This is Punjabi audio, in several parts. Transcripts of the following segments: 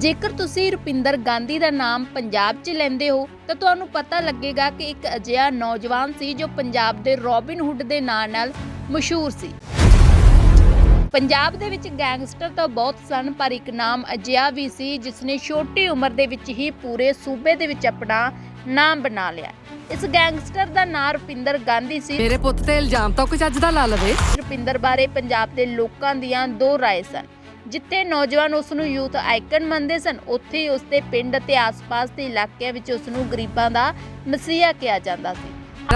ਜੇਕਰ ਤੁਸੀਂ ਰੁਪਿੰਦਰ ਗਾਂਧੀ ਦਾ ਨਾਮ ਪੰਜਾਬ 'ਚ ਲੈਂਦੇ ਹੋ ਤਾਂ ਤੁਹਾਨੂੰ ਪਤਾ ਲੱਗੇਗਾ ਕਿ ਇੱਕ ਅਜਿਹਾ ਨੌਜਵਾਨ ਸੀ ਜੋ ਪੰਜਾਬ ਦੇ ਰੋਬਿਨ ਹੁੱਡ ਦੇ ਨਾਂ ਨਾਲ ਮਸ਼ਹੂਰ ਸੀ। ਪੰਜਾਬ ਦੇ ਵਿੱਚ ਗੈਂਗਸਟਰ ਤਾਂ ਬਹੁਤ ਸਨ ਪਰ ਇੱਕ ਨਾਮ ਅਜਿਹਾ ਵੀ ਸੀ ਜਿਸ ਨੇ ਛੋਟੀ ਉਮਰ ਦੇ ਵਿੱਚ ਹੀ ਪੂਰੇ ਸੂਬੇ ਦੇ ਵਿੱਚ ਆਪਣਾ ਨਾਮ ਬਣਾ ਲਿਆ। ਇਸ ਗੈਂਗਸਟਰ ਦਾ ਨਾਂ ਰੁਪਿੰਦਰ ਗਾਂਧੀ ਸੀ। ਮੇਰੇ ਪੁੱਤ ਤੇ ਇਲਜ਼ਾਮ ਤਾਂ ਕੋਈ ਚੱਜ ਦਾ ਲਾ ਲਵੇ। ਰੁਪਿੰਦਰ ਬਾਰੇ ਪੰਜਾਬ ਦੇ ਲੋਕਾਂ ਦੀਆਂ ਦੋ ਰਾਏ ਸਨ। ਜਿੱਥੇ ਨੌਜਵਾਨ ਉਸ ਨੂੰ ਯੂਥ ਆਈਕਨ ਮੰਨਦੇ ਸਨ ਉੱਥੇ ਹੀ ਉਸ ਦੇ ਪਿੰਡ ਅਤੇ ਆਸ-ਪਾਸ ਦੇ ਇਲਾਕਿਆਂ ਵਿੱਚ ਉਸ ਨੂੰ ਗਰੀਬਾਂ ਦਾ ਮਸੀਹਾ ਕਿਹਾ ਜਾਂਦਾ ਸੀ।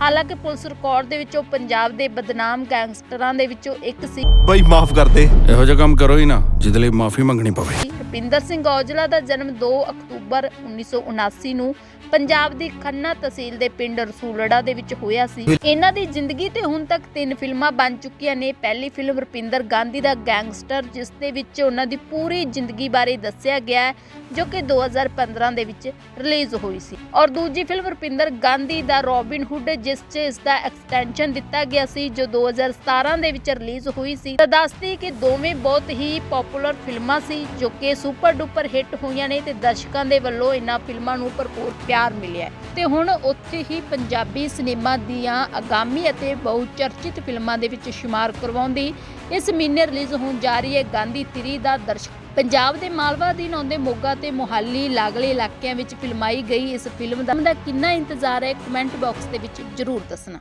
ਹਾਲਾਂਕਿ ਪੁਲਿਸ ਰਿਕਾਰਡ ਦੇ ਵਿੱਚ ਉਹ ਪੰਜਾਬ ਦੇ ਬਦਨਾਮ ਗੈਂਗਸਟਰਾਂ ਦੇ ਵਿੱਚੋਂ ਇੱਕ ਸੀ। ਬਈ ਮਾਫ ਕਰ ਦੇ। ਇਹੋ ਜਿਹਾ ਕੰਮ ਕਰੋ ਹੀ ਨਾ ਜਿਹਦੇ ਲਈ ਮਾਫੀ ਮੰਗਣੀ ਪਵੇ। ਰੁਪਿੰਦਰ ਸਿੰਘ ਔਜਲਾ ਦਾ ਜਨਮ 2 ਅਕਤੂਬਰ 1979 ਨੂੰ ਪੰਜਾਬ ਦੀ ਖੰਨਾ ਤਹਿਸੀਲ ਦੇ ਪਿੰਡ ਰਸੂਲੜਾ ਦੇ ਵਿੱਚ ਹੋਇਆ ਸੀ। ਇਹਨਾਂ ਦੀ ਜ਼ਿੰਦਗੀ ਤੇ ਹੁਣ ਤੱਕ ਤਿੰਨ ਫਿਲਮਾਂ ਬਣ ਚੁੱਕੀਆਂ ਨੇ। ਪਹਿਲੀ ਫਿਲਮ ਰੁਪਿੰਦਰ ਗਾਂਧੀ ਦਾ ਗੈਂਗਸਟਰ, ਜਿਸ ਦੇ ਵਿੱਚ ਉਹਨਾਂ ਦੀ ਪੂਰੀ ਜ਼ਿੰਦਗੀ ਬਾਰੇ ਦੱਸਿਆ ਗਿਆ ਹੈ, ਜੋ ਕਿ 2015 ਦੇ ਵਿੱਚ ਰਿਲੀਜ਼ ਹੋਈ ਸੀ। ਔਰ ਦੂਜੀ ਫਿਲਮ ਰੁਪਿੰਦਰ ਗਾਂਧੀ ਦਾ ਰੋਬਿਨ ਹੁੱਡ, ਜਿਸ 'ਚ ਇਸ ਦਾ ਐਕਸਟੈਂਸ਼ਨ ਦਿੱਤਾ ਗਿਆ ਸੀ, ਜੋ 2017 ਦੇ ਵਿੱਚ ਰਿਲੀਜ਼ ਹੋਈ ਸੀ। ਤਾਂ ਦੱਸਦੀ ਕਿ ਦੋਵੇਂ ਬਹੁਤ ਹੀ ਪਪੂਲਰ ਫਿਲਮਾਂ ਸੀ, ਜੋ ਕਿ ਸੁਪਰ ਡੁਪਰ ਹਿੱਟ ਹੋਈਆਂ ਨੇ ਤੇ ਦਰਸ਼ਕਾਂ ਦੇ ਵੱਲੋਂ ਇਹਨਾਂ ਫਿਲਮਾਂ ਨੂੰ ਭਰਪੂਰ ਪਿਆਰ ਮਿਲਿਆ ਹੈ। ਤੇ ਹੁਣ ਉੱਥੇ ਹੀ ਪੰਜਾਬੀ ਸਿਨੇਮਾ ਦੀਆਂ ਆਗਾਮੀ ਅਤੇ ਬਹੁ ਚਰਚਿਤ ਫਿਲਮਾਂ ਦੇ ਵਿੱਚ ਸ਼ੁਮਾਰ ਕਰਵਾਉਂਦੀ ਇਸ ਮਹੀਨੇ ਰਿਲੀਜ਼ ਹੋਣ ਜਾ ਰਹੀ ਹੈ ਗਾਂਧੀ 3 ਦਾ ਦਰਸ਼ਕ ਪੰਜਾਬ ਦੇ ਮਾਲਵਾ ਦੀ ਆਉਂਦੇ ਮੋਗਾ ਤੇ ਮੋਹਾਲੀ ਲਾਗਲੇ ਇਲਾਕਿਆਂ ਵਿੱਚ ਫਿਲਮਾਈ ਗਈ ਇਸ ਫਿਲਮ ਦਾ ਕਿੰਨਾ ਇੰਤਜ਼ਾਰ ਹੈ ਕਮੈਂਟ ਬਾਕਸ ਦੇ ਵਿੱਚ ਜਰੂਰ ਦੱਸਣਾ